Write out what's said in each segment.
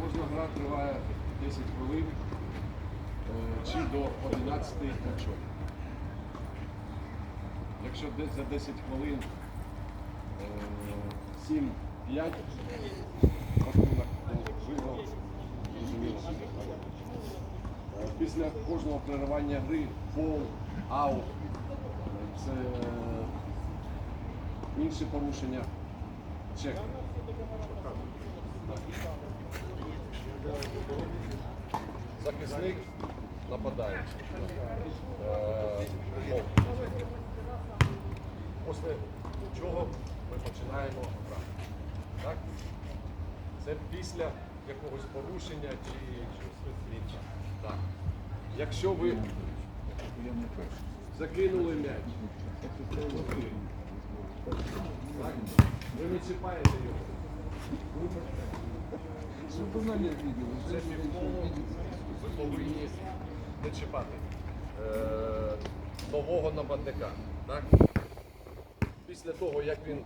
Кожна гра триває 10 хвилин е, чи до 11 очок. Якщо десь за 10 хвилин е, 7-5 рахунок виграв, зрозуміло. Е, Після кожного переривання гри фол, аут, це е, інші порушення. Чек. Захисник нападає. Е. Після чого ми починаємо грати. Так? Це після якогось порушення чи інше. Так. Якщо ви закинули м'яч? Ви не чіпаєте його. Це півколо ви повинні не чіпати е, нового нападника. Так? Після того, як він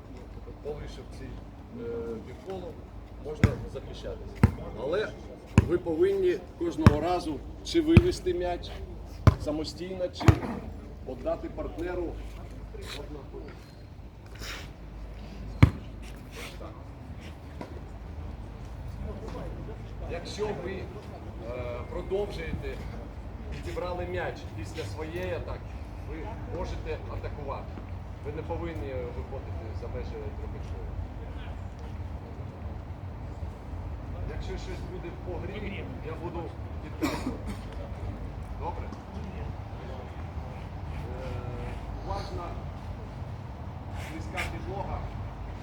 полишив ці е, півколо, можна захищатися. Але ви повинні кожного разу чи вивести м'яч самостійно, чи віддати партнеру. Ось так. Якщо ви е, продовжуєте зібрали м'яч після своєї атаки, ви можете атакувати. Ви не повинні виходити за межі трьохочкового. Якщо щось буде по грі, я буду підказувати. Добре? Е, Уважна слизька підлога,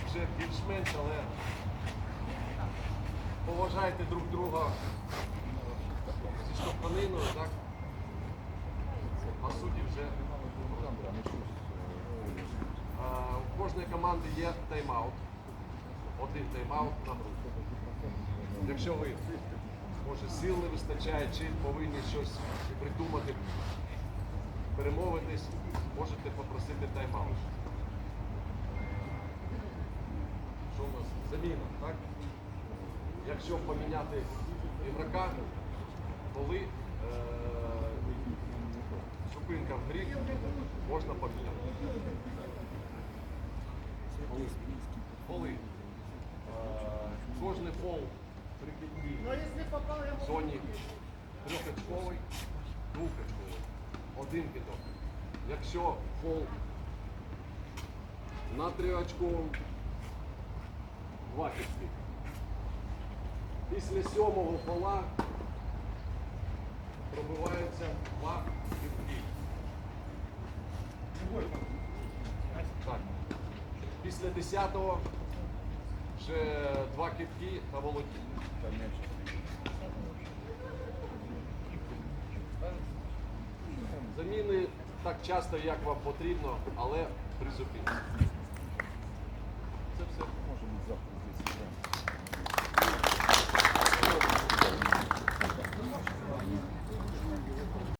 вже більш-менш, але поважайте друг друга зі штовханиною, так? А судді вже. А, У кожної команди є тайм-аут. Один тайм-аут на гру. Якщо ви, може, сил не вистачає, чи повинні щось придумати, перемовитись, можете попросити тайм-аут. Що у нас? Заміна, так? Якщо поміняти ігрока, коли е, зупинка в грі, можна поміняти. Фоли. Е, Кожний фол при підній в зоні трьохочковий, двохочковий, один кидок. Якщо фол на трьохочковому, два кидки. Після сьомого пола пробиваються два кільки. Після десятого ще два кітки та володіння. Заміни так часто, як вам потрібно, але призупіться. Це все може бути завтра.